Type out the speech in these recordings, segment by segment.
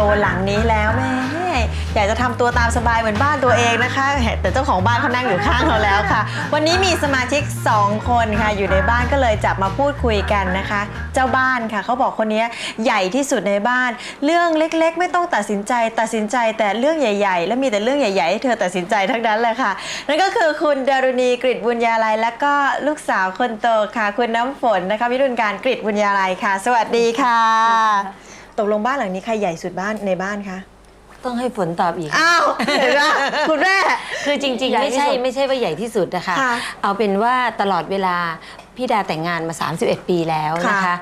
โตหลังนี้แล้วแม่อยากจะทำตัวตามสบายเหมือนบ้านตัวเองนะคะ แต่เจ้าของบ้านเขานั่งอยู่ข้างเราแล้วค่ะ วันนี้มีสมาชิก 2 คนค่ะ อยู่ในบ้านก็เลยจับมาพูดคุยกันนะคะ เจ้าบ้านค่ะเขาบอกคนนี้ใหญ่ที่สุดในบ้าน เรื่องเล็กๆ ไม่ต้องตัดสินใจ ตัดสินใจแต่เรื่องใหญ่ ๆ แล้วมีแต่เรื่องใหญ่ๆให้เธอตัดสินใจทั้งนั้นเลยค่ะ นั่นก็คือคุณดารุณีกฤษบุญญาลัยและก็ลูกสาวคนโตค่ะ คุณน้ำฝนนะคะวิรุณการกฤษบุญญาลัยค่ะ สวัสดีค่ะ ตกลงบ้านหลังนี้ใครใหญ่สุดบ้านในบ้านคะ ต้องให้ฝนตอบอีก อ้าวเห็นไหมคุณแม่ คือจริง ใหญ่ๆ ไม่ใช่ที่สุดไม่ใช่ว่าใหญ่ที่สุดนะคะ ค่ะเอาเป็นว่าตลอดเวลาพี่ดาแต่งงานมา 31 ปีแล้วนะค่ะคะ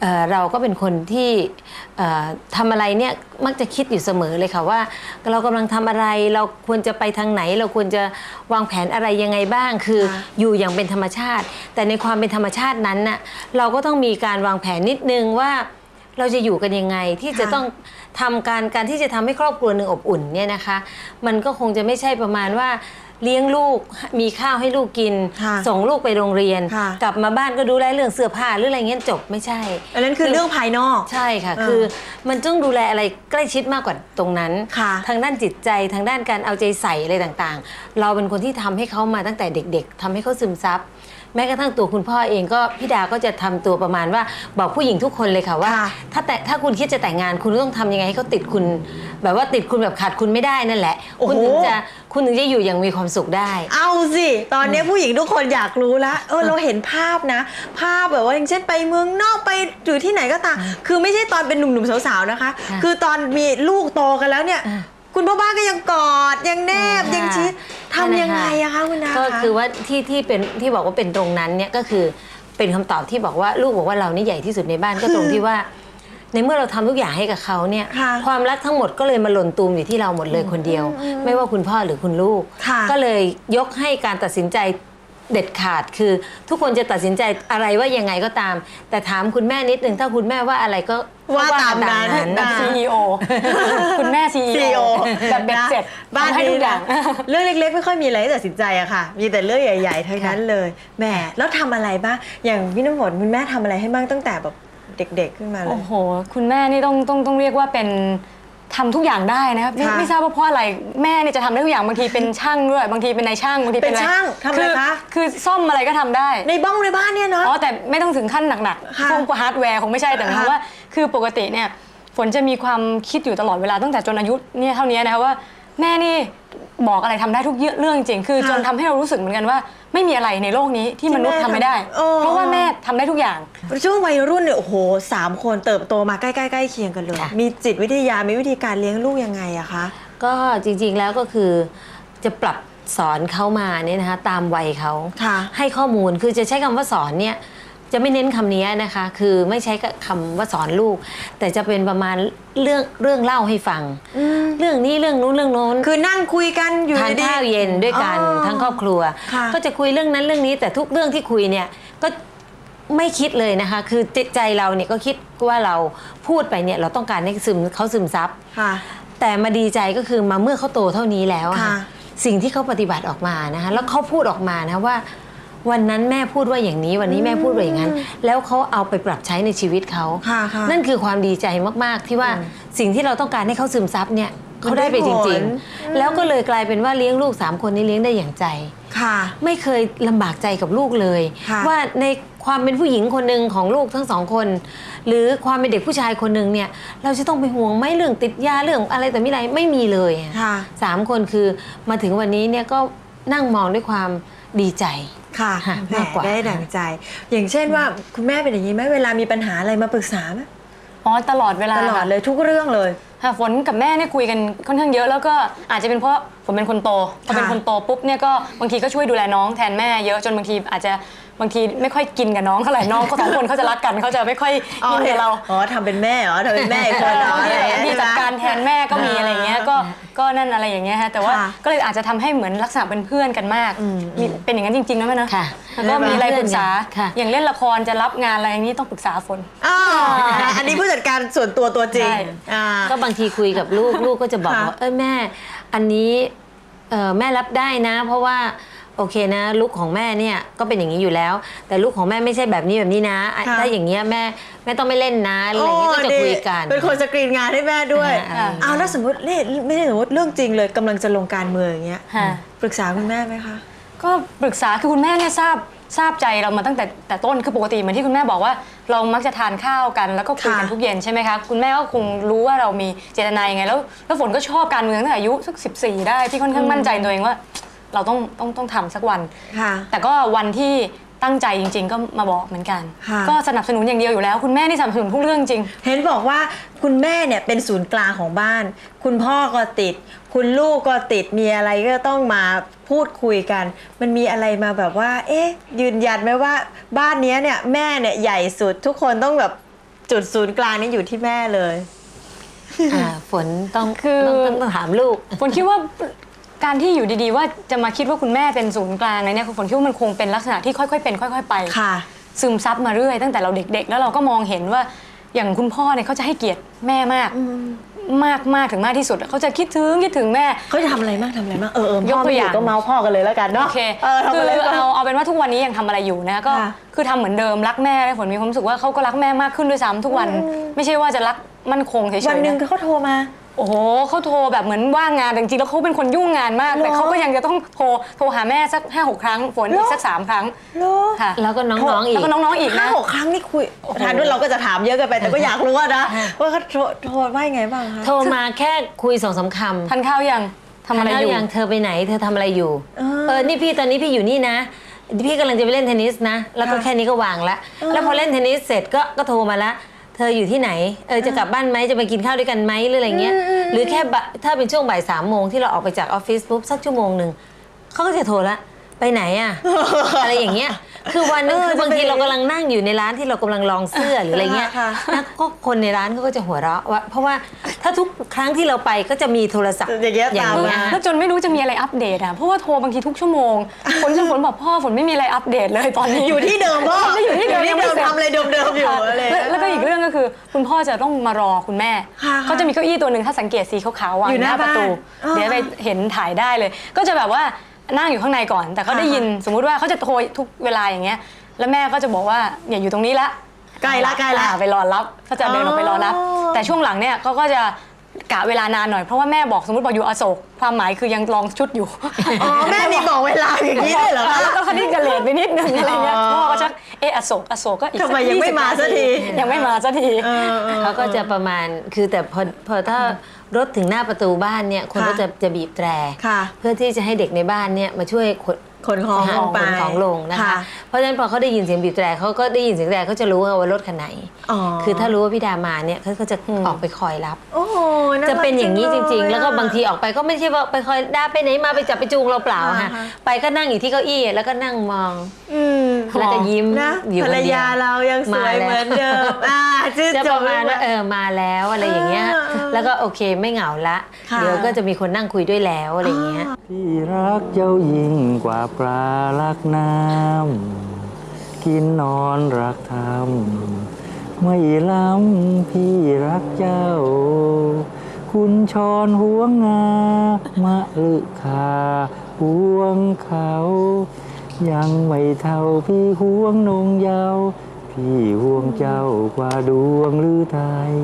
เอ่อเราก็เป็นคนที่เอ่อทำอะไรเนี่ยมักจะคิดอยู่เสมอเลยค่ะว่า เรากำลังทำอะไรเราควรจะไปทางไหน เราควรจะวางแผนอะไรยังไงบ้าง คือค่ะ อยู่อย่างเป็นธรรมชาติ แต่ในความเป็นธรรมชาตินั้นน่ะเราก็ต้องมีการวางแผนนิดนึงว่า เราจะอยู่กันยังไงที่จะค่ะต้องทำการการที่จะทำให้ครอบครัวหนึ่งอบอุ่นเนี่ยนะคะ มันก็คงจะไม่ใช่ประมาณว่าเลี้ยงลูกมีข้าวให้ลูกกิน ค่ะส่งลูกไปโรงเรียน ค่ะ กลับมาบ้านก็ดูแลเรื่องเสื้อผ้าหรืออะไรเงี้ยจบไม่ใช่ อันนั้นคือเรื่องภายนอก ใช่ค่ะเออคือมันต้องดูแลอะไรใกล้ชิดมากกว่าตรงนั้น ค่ะทางด้านจิตใจทางด้านการเอาใจใส่อะไรต่างๆ เราเป็นคนที่ทำให้เขามาตั้งแต่เด็ก ๆทำให้เขาซึมซับ แม้กระทั่งตัวคุณพ่อเองก็พี่ดาก็จะทำตัวประมาณว่าบอกผู้หญิงทุกคนเลยค่ะว่า ค่ะ ถ้าแต่ถ้าคุณคิดจะแต่งงานคุณต้องทำยังไงให้เขาติดคุณ แบบว่าติดคุณแบบขาดคุณไม่ได้นั่นแหละโอ้โหคุณถึงจะคุณถึงจะอยู่อย่างมีความสุขได้ เอาสิ ตอนนี้ผู้หญิงทุกคนอยากรู้แล้วเออเราเห็นภาพนะ ภาพแบบว่าอย่างเช่นไปเมืองนอกไปอยู่ที่ไหนก็ตาม คือไม่ใช่ตอนเป็นหนุ่มๆสาวๆนะคะ ค่ะคือตอนมีลูกโตกันแล้วเนี่ย อ่าคุณพ่อบ้านก็ยังกอดยังแนบค่ะยังชิด ทำยังไงอะคะคุณนาก็คะคือว่าที่ที่เป็นที่บอกว่าเป็นตรงนั้นเนี่ยก็คือเป็นคำตอบที่บอกว่าลูกบอกว่าเรานี่ใหญ่ที่สุดในบ้านก็ตรงที่ว่า ในเมื่อเราทำทุกอย่างให้กับเขาเนี่ยค่ะความรักทั้งหมดก็เลยมาหล่นตูมอยู่ที่เราหมดเลยคนเดียว ไม่ว่าคุณพ่อหรือคุณลูกค่ะก็เลยยกให้การตัดสินใจ เด็ดขาดคือ ทุกคนจะตัดสินใจอะไรว่ายังไงก็ตาม แต่ถามคุณแม่นิดนึงถ้าคุณแม่ว่าอะไรก็ว่าตามนั้นกันแบบ CEO คุณแม่ CEO CEO แบบเบ็ดเสร็จบ้านทำให้นี้ทุกอย่างนะเรื่องเล็กๆ ไม่ค่อยมีอะไรให้ตัดสินใจอะค่ะ มีแต่เรื่องใหญ่ๆทั้งนั้นเลยแหมแล้วทำอะไรบ้างอย่างพี่น้ำฝนคุณแม่ทำอะไรให้บ้างตั้งแต่แบบเด็กๆขึ้นมาเลยโอ้โห คุณแม่นี่ต้องต้องต้องเรียกว่าเป็น ทำทุกอย่างได้นะครับไม่ค่ะ ไม่ทราบว่าเพราะอะไรแม่เนี่ยจะทำได้ทุกอย่างบางทีเป็นช่างด้วยบางทีเป็นนายช่างบางทีเป็นอะไรช่างทำอะไรคือคะ คือซ่อมอะไรก็ทำได้ ในบ้องในบ้านเนี่ยเนาะอ๋อแต่ไม่ต้องถึงขั้นหนักค่ะๆพวกฮาร์ดแวร์คงไม่ใช่แต่หมายความค่ะว่า คือปกติเนี่ยฝนจะมีความคิดอยู่ตลอดเวลาตั้งแต่จนอายุเนี่ยเท่านี้นะคะว่า แม่นี่บอกอะไรทำได้ทุกเรื่องจริง คือค่ะจนทำให้เรารู้สึกเหมือนกันว่า ไม่มีอะไรในโลกนี้ที่ที่มนุษย์แม่ทำไม่ได้ทำเออ เพราะว่าแม่ทำได้ทุกอย่าง ช่วงวัยรุ่นเนี่ยโอ้โหสามคนเติบโตมาใกล้ๆใกล้เคียงกันเลย ค่ะ มีจิตวิทยา มีวิธีการเลี้ยงลูกยังไงอะคะ ก็จริงๆแล้วก็คือจะปรับสอนเขามาเนี่ยนะคะตามวัยเขาค่ะให้ข้อมูลคือจะใช้คำว่าสอนเนี่ย จะไม่เน้นคำนี้นะคะ คือไม่ใช้คำว่าสอนลูก แต่จะเป็นประมาณเรื่องเรื่องเล่าให้ฟัง เรื่องนี้เรื่องนู้นเรื่องโน้นคือนั่งคุยกันอยู่ทานดีๆข้าวเย็นด้วยกันอ๋อทั้งครอบครัวค่ะก็จะคุยเรื่องนั้นเรื่องนี้ แต่ทุกเรื่องที่คุยเนี่ยก็ไม่คิดเลยนะคะ คือจิตใจเราเนี่ยก็คิดว่าเราพูดไปเนี่ยเราต้องการให้ซึมเขาซึมซับค่ะแต่มาดีใจก็คือมาเมื่อเขาโตเท่านี้แล้วอะค่ะค่ะสิ่งที่เขาปฏิบัติออกมานะคะแล้วเขาพูดออกมานะว่า วันนั้นแม่พูดว่าอย่างนี้ วันนี้แม่พูดว่าอย่างนั้น แล้วเขาเอาไปปรับใช้ในชีวิตเขาค่ะค่ะนั่นคือความดีใจมากๆ ที่ว่าสิ่งที่เราต้องการให้เขาซึมซับเนี่ยเขาได้ไปจมันได้ผริลงๆ แล้วก็เลยกลายเป็นว่าเลี้ยงลูกสามคนนี้เลี้ยงได้อย่างใจค่ะไม่เคยลำบากใจกับลูกเลยค่ะว่าในความเป็นผู้หญิงคนหนึ่งของลูกทั้งสองคน หรือความเป็นเด็กผู้ชายคนหนึ่งเนี่ย เราจะต้องไปห่วงไหมเรื่องติดยาเรื่องอะไรแต่ไม่ไรไม่มีเลยอะค่ะสามคนคือมาถึงวันนี้เนี่ยก็นั่งมองด้วยความดีใจ ค่ะค่ะแหมมากกว่า ได้ดั่งใจ อย่างเช่นว่าคุณแม่เป็นอย่างนี้ไหมเวลามีปัญหาอะไรมาปรึกษาไหมอ๋อตลอดเวลาตลอดเลยทุกเรื่องเลย ค่ะฝนกับแม่เนี่ยคุยกันค่อนข้างเยอะแล้วก็อาจจะเป็นเพราะผมเป็นคนโตพอเป็นค่ะคนโตปุ๊บเนี่ยก็บางทีก็ช่วยดูแลน้องแทนแม่เยอะจนบางทีอาจจะบางทีไม่ค่อยกินกับน้องเท่าไหร่น้องเขาสองคนเขาจะรักกันเขาจะไม่ค่อยกินกับเรา อ๋อทำเป็นแม่เหรอทำเป็นแม่อีกคนเหรออะไรอย่างเงี้ยที่ใช่ไหมจัดการแทนแม่ ก็มีอะไรอย่างเงี้ยก็ก็นั่นอะไรอย่างเงี้ยฮะแต่ว่าค่ะก็เลยอาจจะทำให้เหมือนลักษณะเป็นเพื่อนกันมากอืมมีเป็นอย่างนั้นจริงๆนะแม่นะค่ะแล้วก็มีอะไรปรึกษา ค่ะ อย่างเล่นละครจะรับงานอะไรอย่างนี้ต้องปรึกษาฝนอ๋ออันนี้ผู้จัดการส่วนตัวตัวจริงใช่ อ่า ก็บางทีคุยกับลูก ลูกก็จะบอกค่ะว่าเออแม่ อันนี้เออแม่รับได้นะ เพราะว่า โอเคนะลูกของแม่เนี่ยก็เป็นอย่างนี้อยู่แล้ว แต่ลูกของแม่ไม่ใช่แบบนี้แบบนี้นะอะค่ะ ถ้าอย่างเงี้ยแม่แม่ต้องไม่เล่นนะอะไรอย่างเงี้ยก็จะคุยกันโอ้ดีเป็นคนสกรีนงานให้แม่ด้วยอ่าอ้าวแล้วสมมตินี่ไม่ได้สมมติเรื่องจริงเลยกำลังจะลงการเมืองอย่างเงี้ยค่ะ ปรึกษาคุณแม่ไหมคะ ก็ปรึกษาคือคุณแม่เนี่ยทราบทราบใจเรามาตั้งแต่แต่ต้นคือปกติเหมือนที่คุณแม่บอกว่า เรามักจะทานข้าวกันแล้วก็คุยกันค่ะ ทุกเย็นใช่ไหมคะคุณแม่ก็คงรู้ว่าเรามีเจตนายังไงแล้วแล้วฝนก็ชอบการเมืองตั้งแต่อายุสักสิได้ที่ค่อนข้างมั่นใจในตัวเองว่า เราต้องต้องต้องทำสักวัน ค่ะ แต่ก็วันที่ตั้งใจจริง ๆ ก็มาบอกเหมือนกัน ค่ะ ก็สนับสนุนอย่างเดียวอยู่แล้ว คุณแม่นี่สนับสนุนทุกเรื่องจริง เห็นบอกว่าคุณแม่เนี่ยเป็นศูนย์กลางของบ้าน คุณพ่อก็ติด คุณลูกก็ติดมีอะไรก็ต้องมาพูดคุยกัน มันมีอะไรมาแบบว่า เอ๊ะ ยืนยันไหมว่าบ้านเนี้ยเนี่ยแม่เนี่ยใหญ่สุดทุกคนต้องแบบจุดศูนย์กลางนี่อยู่ที่แม่เลย อ่าฝนต้องคือ ต้องต้องต้องถามลูก ฝนคิดว่า การที่อยู่ดีๆ ว่าจะมาคิดว่าคุณแม่เป็นศูนย์กลางอะไรเนี่ยฝนคิดว่ามันคงเป็นลักษณะที่ค่อยๆเป็นค่อย ๆ ไป ค่ะ ซึมซับมาเรื่อยตั้งแต่เราเด็ก ๆ แล้วเราก็มองเห็นว่าอย่างคุณพ่อเนี่ยเขาจะให้เกียรติแม่มาก มากมากถึงมากที่สุดเขาจะคิดถึงคิดถึงแม่ เขาจะทำอะไรบ้างทำอะไรบ้างเออเออยกตัวอย่างก็เมาส์พ่อกันเลยแล้วกันเนาะโอเคเออทำคือะไรอบ้าง เอาเอาเป็นว่าทุกวันนี้ยังทำอะไรอยู่นะก็ค่ะ คือทำเหมือนเดิมรักแม่ฝนมีความรู้สึกว่าเขาก็รักแม่มากขึ้นด้วยซ้ำทุกวัน ไม่ใช่ว่าจะรักมั่นคงเฉยๆวันหนึ่งนะเขาโทรมา โอ้โหเขาโทรแบบเหมือนว่างงานแต่จริงๆแล้วเขาเป็นคนยุ่งงานมากเหรอแต่เขาก็ยังจะต้องโทรโทรหาแม่สักห้าหกครั้งฝนเหรอีอกสักสามครั้งเหรอค่ะแล้วก็น้องๆอีแล้วกก็น้องๆอีกห้านะ หกครั้งนี่คุยทานด้วยเราก็จะถามเยอะเกินไปแต่ก็อยากรู้อะนะว่าเขาโทรโทรว่ายังไงบ้างคะโทรมาแค่คุยสองสามคำ ทานข้าวยังทำอะไรอยู่ ทานข้าวยังเธอไปไหน เธอทำอะไรอยู่เออเออ นี่พี่ตอนนี้พี่อยู่นี่นะ พี่กำลังจะไปเล่นเทนนิสนะ แล้วก็ค่ะแค่นี้ก็วางละ แล้วพอเล่นเทนนิสเสร็จก็ก็โทรมาละ เธออยู่ที่ไหน เออจะกลับบ้านไหมจะไปกินข้าวด้วยกันไหมหรืออะไรเงี้ย หรือแค่บ่ายถ้าเป็นช่วงบ่ายสามโมงที่เราออกไปจากออฟฟิศปุ๊บสักชั่วโมงหนึ่งเขาก็จะโทรละ ไปไหนอะ อะไรอย่างเงี้ย คือวันนึงเออคือบางทีจะไปเรากำลังนั่งอยู่ในร้านที่เรากำลังลองเสื้อหรืออะไรเงี้ยค่ะนะก็คนในร้านเขาก็จะหัวเราะว่า เพราะว่าถ้าทุกครั้งที่เราไปก็จะมีโทรศัพท์อย่างเงี้ยตามเงี้ยมา แล้วจนไม่รู้จะมีอะไรอัปเดตอะ เพราะว่าโทรบางทีทุกชั่วโมง ฝนจนฝนบอกพ่อฝนไม่มีอะไรอัปเดตเลยตอนนี้ อยู่ที่เดิมก็อยู่ที่เดิมยังไม่เสร็จ ทำอะไรเดิมๆอยู่อะไร แล้วแล้วก็อีกเรื่องก็คือคุณพ่อจะต้องมารอคุณแม่ ค่ะเขาจะมีเก้าอี้ตัวหนึ่งถ้าสังเกตสีขาวๆวางออยู่ยู่หน้าหน้าประตูบ้านเดี๋ยวไปเห็นถ่ายได้เลย ก็จะแบบว่า นั่งอยู่ข้างในก่อน แต่เขาได้ยินสมมุติว่าเขาจะโทรทุกเวลาอย่างเงี้ย แล้วแม่ก็จะบอกว่าเนี่ยอยู่ตรงนี้ละใกล้ละใกล้ละอ่าไปรอรับก็จะเดินออกไปรอรับ อ๋อ แต่ช่วงหลังเนี่ยเขาก็จะกะเวลานานหน่อยเพราะว่าแม่บอกสมมติบอกอยู่อโศกความหมายคือยังลองชุดอยู่ อ๋อแม่มีบอกเวลาอย่างนี้ด้วยเหรอคะ แล้วก็คันนี้กระเลดไปนิดนึงอะไรเงี้ยอ๋อพ่อก็ชักเอออโศกอโศกก็อีกทำไมสักยังไม่20มาสักทียังไม่มาสักที เออออ เขาก็จะประมาณคือแต่พอพอถ้า รถถึงหน้าประตูบ้านเนี่ยคนค่ะก็จะจะบีบแตรค่ะเพื่อที่จะให้เด็กในบ้านเนี่ยมาช่วยขนขนของหาลงไปขนของลงนะคะค่ะเพราะฉะนั้นพอเขาได้ยินเสียงบีบแตรเขาก็ได้ยินเสียงแตรเขาจะรู้ว่ารถคันไหนอ๋อคือถ้ารู้ว่าพี่ดามาเนี่ยเขาก็จะออกไปคอยรับโอ้โหาจะเป็นอย่างนี้จริง ๆ แล้วก็อะบางทีออกไปก็ไม่ใช่ว่าไปคอยดาไปไหนมาไปจับไปจูงเราเปล่าอ่าค่ะฮะไปก็นั่งอยู่ที่เก้าอี้แล้วก็นั่งมองอืม แล้วก็ยิ้มนะอยู่ภคนรรเดียวยาเรายังสวยมาแล้วเหมือนเดิมอ่าชื่นจะชประมมาณว่าเออมาแล้วอะไรอย่างเงี้ยเออเออแล้วก็โอเคไม่เหงาละ ค่ะ เดี๋ยวก็จะมีคนนั่งคุยด้วยแล้วอะไรอย่างเงี้ย พี่รักเจ้ายิ่งกว่าปลารักน้ำกินนอนรักธรรมไม่ล้ำพี่รักเจ้า คุณชอนห่วงงามะลึคาห่วงเขา ยังไม่เท่าพี่ห่วงนงเยาว พี่ห่วงเจ้ากว่าดวงหรือไทย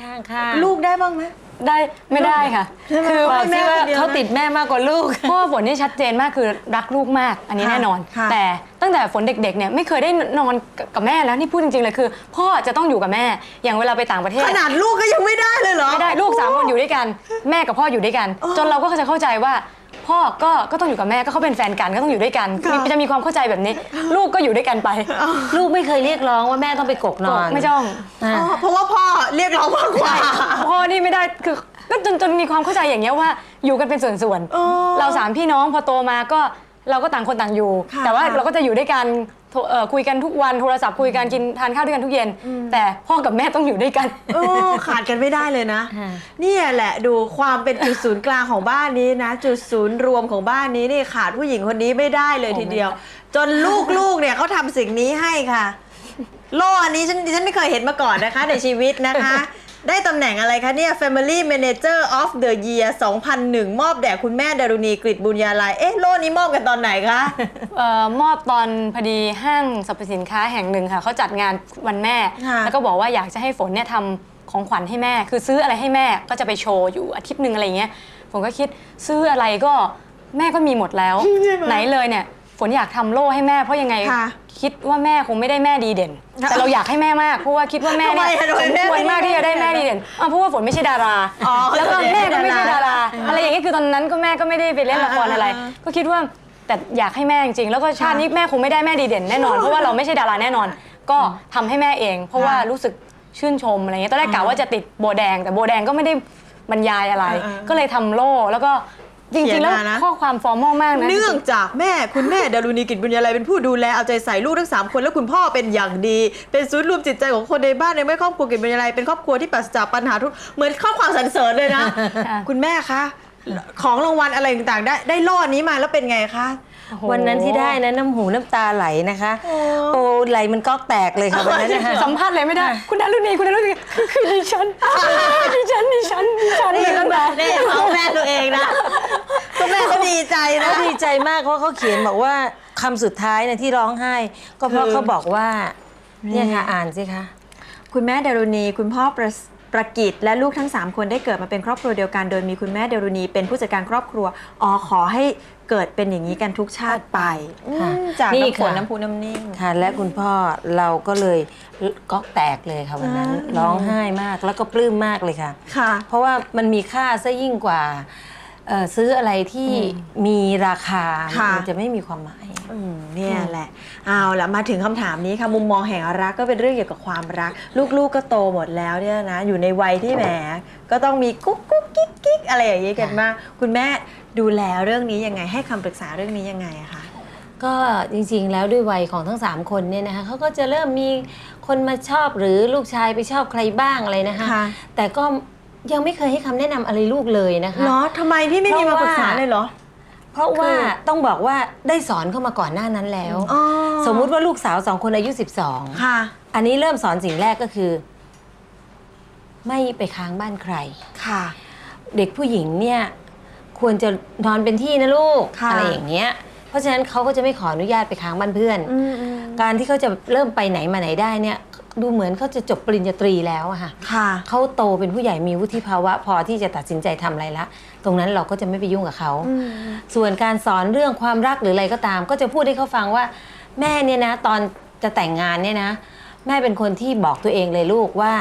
ข้างข้างลูกได้บ้างไหม ได้ไม่ได้ค่ะ ใช่ไหมคือให้แม่ที่ว่าคนเดียวเขาติดแม่มากกว่าลูกพ่อฝนนี่ชัดเจนมากคือรักลูกมาก อันนี้ค่ะแน่นอน ค่ะ แต่ตั้งแต่ฝนเด็กๆเนี่ยไม่เคยได้นอนกับแม่แล้วนี่พูดจริงๆเลยคือ พ่อจะต้องอยู่กับแม่อย่างเวลาไปต่างประเทศ ขนาดลูกก็ยังไม่ได้เลยเหรอ ไม่ได้ลูกสามคนอยู่ด้วยกัน แม่กับพ่ออยู่ด้วยกัน จนเราก็จะเข้าใจว่า พ่อก็ก็ต้องอยู่กับแม่ก็เขาเป็นแฟนกันก็ต้องอยู่ด้วยกันค่ะมีจะมีความเข้าใจแบบนี้ ลูกก็อยู่ด้วยกันไปลูกไม่เคยเรียกร้องว่าแม่ต้องไปกกนอนไม่จ้องอะอ๋อเพราะว่าพ่อเรียกร้องมากกว่าพ่อนี่ไม่ได้คือก็จนจนมีความเข้าใจอย่างเงี้ยว่าอยู่กันเป็นส่วนอ๋อๆเราสามพี่น้องพอโตมาก็ เราก็ต่างคนต่างอยู่ ค่ะแต่ว่าค่ะเราก็จะอยู่ด้วยกันโทรเอ่อคุยกันทุกวันโทรศัพท์คุยกันกินทานข้าวด้วยกันทุกเย็นแต่พ่อกับแม่ต้องอยู่ด้วยกันโอ้ขาดกันไม่ได้เลยนะ ค่ะ เนี่ยแหละดูความเป็นจุดศูนย์กลางของบ้านนี้นะ จุดศูนย์รวมของบ้านนี้นี่ขาดผู้หญิงคนนี้ไม่ได้เลยทีเดียว จนลูกๆเนี่ยเขาทำสิ่งนี้ให้ค่ะ โล่อันนี้ฉันดิฉันไม่เคยเห็นมาก่อนนะคะ ในชีวิตนะคะ ได้ตำแหน่งอะไรคะเนี่ย Family Manager of the Year 2001 มอบแด่คุณแม่ดารุณีกฤษบุญญาลัยเอ๊ะ โล่นี้มอบกันตอนไหนคะ เอ่อมอบตอนพอดีห้างสรรพสินค้าแห่งหนึ่งค่ะเขาจัดงานวันแม่ ค่ะ แล้วก็บอกว่าอยากจะให้ฝนเนี่ยทำของขวัญให้แม่ คือซื้ออะไรให้แม่ก็จะไปโชว์อยู่อาทิตย์หนึ่งอะไรอย่างเงี้ยผมก็คิดซื้ออะไรก็แม่ก็มีหมดแล้วใช่ไหมไหนเลยเนี่ย ฝนอยากทำโล่ให้แม่เพราะยังไง ค่ะคิดว่าแม่คงไม่ได้แม่ดีเด่น แต่เราอยากให้แม่มากเพราะว่าคิดว่าแม่เนี่ยทำไมอะทำไมสมแม่ควไม่รได้มากที่จะได้แม่ดีเด่นอะเพราะว่าฝนไม่ใช่ดาราอ๋อแล้วก็แม่ก็ไม่ใช่ดาราอืมอะไรอย่างเงี้ยคือตอนนั้นก็แม่ก็ไม่ได้ไปเล่นละครอะไร อ่า ก็คิดว่าแต่อยากให้แม่จริงๆแล้วก็ชาตินี้แม่คงไม่ได้แม่ดีเด่นแน่นอน เพราะว่าเราไม่ใช่ดาราแน่นอน ก็ทำให้แม่เอง เพราะว่ารู้สึกชื่นชมอะไรเงี้ยตอนแรกกะว่าจะติดโบแดง แต่โบแดงก็ไม่ได้บรรยายอะไรอ่าๆก็เลยทำโล่แล้วก็ จเขีริยนงๆ แล้วมานะ ข้อความฟอร์มอลมากนะ เนื่องจากแม่คุณแม่ดารุณีกิจบุญญาลัยเป็นผู้ดูแลเอาใจใส่ลูกทั้ง 3 คนและคุณพ่อเป็นอย่างดี เป็นศูนย์รวมจิตใจของคนในบ้านในไม่ครอบครัวกิจบุญญาลัยเป็นครอบครัวที่ปราศจากปัญหาทุกเหมือนข้อความสรรเสริญเลยนะ ค่ะ คุณแม่คะของรางวัลอะไรต่างๆ ได้ได้ล่อนี้มาแล้วเป็นไงคะ โอ้โหวันนั้นที่ได้นะน้ำหูน้ำตาไหลนะคะ โอ้ไหลมันก๊อกแตกเลยค่ะวันนั้นนะคะสัมภาษณ์เลยไม่ได้ คุณดารุณีคุณดารุณีคือคือดิฉันดิฉันดิฉันดิฉันนี่ดิฉันแม่นี่เอาแม่ตัวเองนะคุณ แม่ก็ดีใจนะ เขาดีใจมากเพราะเขาเขียนบอกว่าคำสุดท้ายเนี่ยที่ร้องไห้ ก็เพราะคือเขาบอกว่า เนี่ยค่ะอ่านสิคะ คุณแม่ดารุณี คุณพ่อประประกิตและลูกทั้ง 3 คนได้เกิดมาเป็นครอบครัวเดียวกัน โดยมีคุณแม่ดารุณีเป็นผู้จัดการครอบครัวอ๋อขอให้เกิดเป็นอย่างนี้กันทุกชาติไปค่ะ อืมจากนี่น้ำฝนค่ะน้ำพุน้ำนิ่ง ค่ะ และคุณพ่อเราก็เลยก๊อกแตกเลยค่ะวันนั้น อ่า ร้องไห้มากแล้วก็ปลื้มมากเลยค่ะ ค่ะ เพราะว่ามันมีค่าซะยิ่งกว่า เอ่อซื้ออะไรที่มีราคาค่ะ มันจะไม่มีความหมาย อืมเนี่ยแหละ เอาละมาถึงคำถามนี้ค่ะ มุมมองแห่งรักก็เป็นเรื่องเกี่ยวกับความรัก ลูกๆก็โตหมดแล้วเนี่ยนะ อยู่ในวัยที่แหมก็ต้องมีกุ๊กกุ๊กกิ๊กกิ๊กอะไรอย่างนี้กันมากคุณแม่ดูแลเรื่องนี้ยังไง ให้คำปรึกษาเรื่องนี้ยังไงอะคะ ก็จริงๆ แล้วด้วยวัยของทั้ง 3 คนเนี่ยนะคะเขาก็จะเริ่มมีคนมาชอบหรือลูกชายไปชอบใครบ้างอะไรนะคะค่ะแต่ก็ ยังไม่เคยให้คำแนะนำอะไรลูกเลยนะคะเนาะทำไมพี่ไม่มีมาปรึกษาเลยเหรอ เพราะว่าคือ ต้องบอกว่าได้สอนเข้ามาก่อนหน้านั้นแล้ว อ๋อสมมุติว่าลูกสาวสองคนอายุ 12 ค่ะ อันนี้เริ่มสอนสิ่งแรกก็คือ ไม่ไปค้างบ้านใคร ค่ะ เด็กผู้หญิงเนี่ย ควรจะนอนเป็นที่นะลูก ค่ะ อะไรอย่างเงี้ย เพราะฉะนั้นเขาก็จะไม่ขออนุญาตไปค้างบ้านเพื่อน อืมอืมการที่เขาจะเริ่มไปไหนมาไหนได้เนี่ยดูเหมือนเขาจะจบปริญญาตรีแล้วอะค่ะค่ะ เขาโตเป็นผู้ใหญ่มีวุฒิภาวะ พอที่จะตัดสินใจทำอะไรละ ตรงนั้นเราก็จะไม่ไปยุ่งกับเขา อืม ส่วนการสอนเรื่องความรักหรืออะไรก็ตาม ก็จะพูดให้เขาฟังว่า แม่เนี่ยนะตอนจะแต่งงานเนี่ยนะ แม่เป็นคนที่บอกตัวเองเลยลูกว่า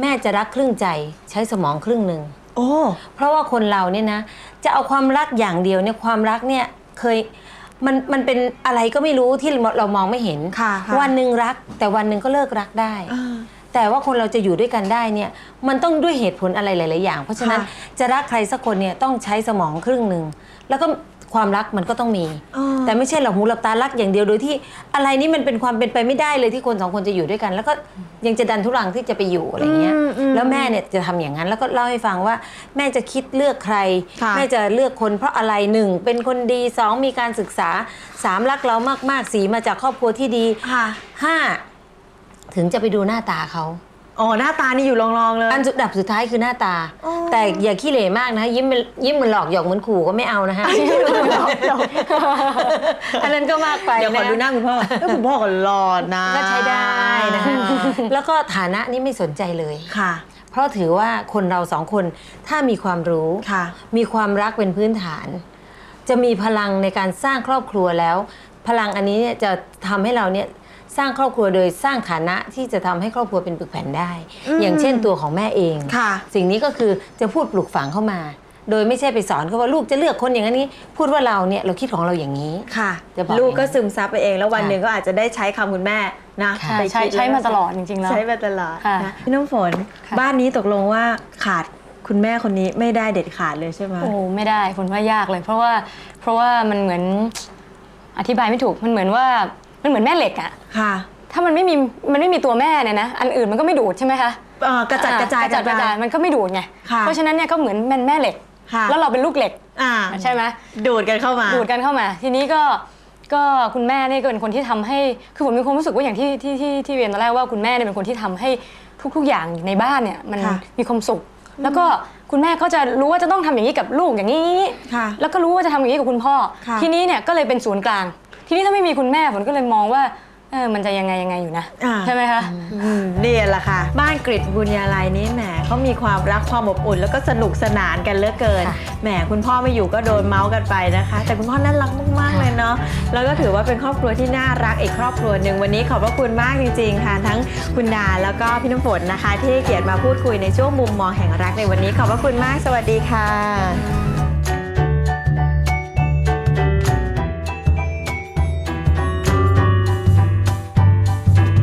แม่จะรักครึ่งใจใช้สมองครึ่งหนึ่ง โอ้ เพราะว่าคนเราเนี่ยนะ จะเอาความรักอย่างเดียวเนี่ยความรักเนี่ยเคย มันมันเป็นอะไรก็ไม่รู้ที่เรามองไม่เห็น ค่ะค่ะวันหนึ่งรัก แต่วันหนึ่งก็เลิกรักได้ อ่า แต่ว่าคนเราจะอยู่ด้วยกันได้เนี่ยมันต้องด้วยเหตุผลอะไรหลาย ๆ อย่าง เพราะฉะนั้นค่ะ จะรักใครสักคนเนี่ยต้องใช้สมองครึ่งหนึ่งแล้วก็ ความรักมันก็ต้องมีอ๋อแต่ไม่ใช่หลับหูหลับตารักอย่างเดียวโดยที่อะไรนี่มันเป็นความเป็นไปไม่ได้เลยที่คนสองคนจะอยู่ด้วยกัน แล้วก็ยังจะดันทุรังที่จะไปอยู่อะไรเงี้ยอืมอืมแล้วแม่เนี่ยจะทำอย่างนั้นแล้วก็เล่าให้ฟังว่าแม่จะคิดเลือกใครค่ะแม่จะเลือกคนเพราะอะไรหนึ่งเป็นคนดีสองมีการศึกษาสามรักเรามากๆสีมาจากครอบครัวที่ดีค่ะห้าถึงจะไปดูหน้าตาเขา อ๋อหน้าตานี่อยู่รองๆเลย อันสุดดับสุดท้ายคือหน้าตา อ๋อ แต่อย่าขี้เหร่มากนะยิ้มมันยิ้มเหมันหลอกหยอกเหมือนขู่ก็ไม่เอานะฮะอันนั้นก็มากไปเดี๋ยวขอนะดูหน้าคุณพ่อแล้วคุณพ่อก็หล่อนะก็ใช้ได้นะคะแล้วก็ฐานะนี่ไม่สนใจเลย ค่ะ เพราะถือว่าคนเราสองคนถ้ามีความรู้ ค่ะ มีความรักเป็นพื้นฐาน จะมีพลังในการสร้างครอบครัวแล้ว พลังอันนี้เนี่ยจะทำให้เราเนี่ย สร้างครอบครัวโดยสร้างฐานะที่จะทำให้ครอบครัวเป็นปึกแผ่นได้ อย่างเช่นตัวของแม่เองค่ะสิ่งนี้ก็คือจะพูดปลูกฝังเข้ามา โดยไม่ใช่ไปสอนเขาว่าลูกจะเลือกคนอย่างนี้ พูดว่าเราเนี่ยเราคิดของเราอย่างนี้ค่ะจะบอกลูกก็อย่างนั้นซึมซับไปเองแล้ววันค่ะหนึ่งก็อาจจะได้ใช้คำคุณแม่นะค่ะไปใช้คิดใช้แล้วมาตลอดจริงๆแล้วใช้มาตลอดค่ะนะพี่น้ำฝนค่ะบ้านนี้ตกลงว่าขาดคุณแม่คนนี้ไม่ได้เด็ดขาดเลยใช่ไหมโอ้ไม่ได้ฝนว่ายากเลย เพราะว่าเพราะว่ามันเหมือนอธิบายไม่ถูกมันเหมือนว่า มันเหมือนแม่เหล็กอะค่ะถ้ามันไม่มีมันไม่มีตัวแม่เนี่ยนะอันอื่นมันก็ไม่ดูดใช่ไหมคะเอ่อกระจัดกระจายกระจัดกระจายมันก็ไม่ดูดไงค่ะเพราะฉะนั้นเนี่ยก็เหมือนแม่แม่เหล็ก ค่ะ แล้วเราเป็นลูกเหล็กอ่าใช่ไหม ดูดกันเข้ามาดูดกันเข้ามา ทีนี้ก็ก็คุณแม่นี่ก็เป็นคนที่ทำให้คือผมมีความรู้สึกว่าอย่างที่ที่ที่ที่เรียนตอนแรกว่าคุณแม่เนี่ยเป็นคนที่ทำให้ทุก ๆ อย่างในบ้านเนี่ยมันค่ะ มีความสุข แล้วก็คุณแม่ก็จะรู้ว่าจะต้องทำอย่างนี้กับลูกอย่างนี้ ค่ะ แล้วก็รู้ว่าจะทำอย่างนี้กับคุณพ่อ ค่ะ ทีนี้เนี่ยก็เลยเป็นศูนย์กลาง ทีนี้ถ้าไม่มีคุณแม่ผมก็เลยมองว่าเออมันจะยังไงยังไงอยู่นะ อ่า ใช่ไหมคะอืมนี่แหละค่ะ บ้านกริดบุญญาลัยนี้แหมเขามีความรักความอบอุ่น แล้วก็สนุกสนานกันเหลือเกินค่ะแหมคุณพ่อไม่อยู่ก็โดนเมาส์กันไปนะคะ แต่คุณพ่อน่ารักมากๆเลยเนาะแล้วก็ถือว่าเป็นครอบครัวที่น่ารักอีกครอบครัวหนึ่งวันนี้ขอบพระคุณมากจริงๆค่ะทั้งคุณดาแล้วก็พี่น้ำฝนนะคะ ที่ให้เกียรติมาพูดคุยในช่วงมุมมองแห่งรักในวันนี้ขอบพระคุณมากสวัสดีค่ะ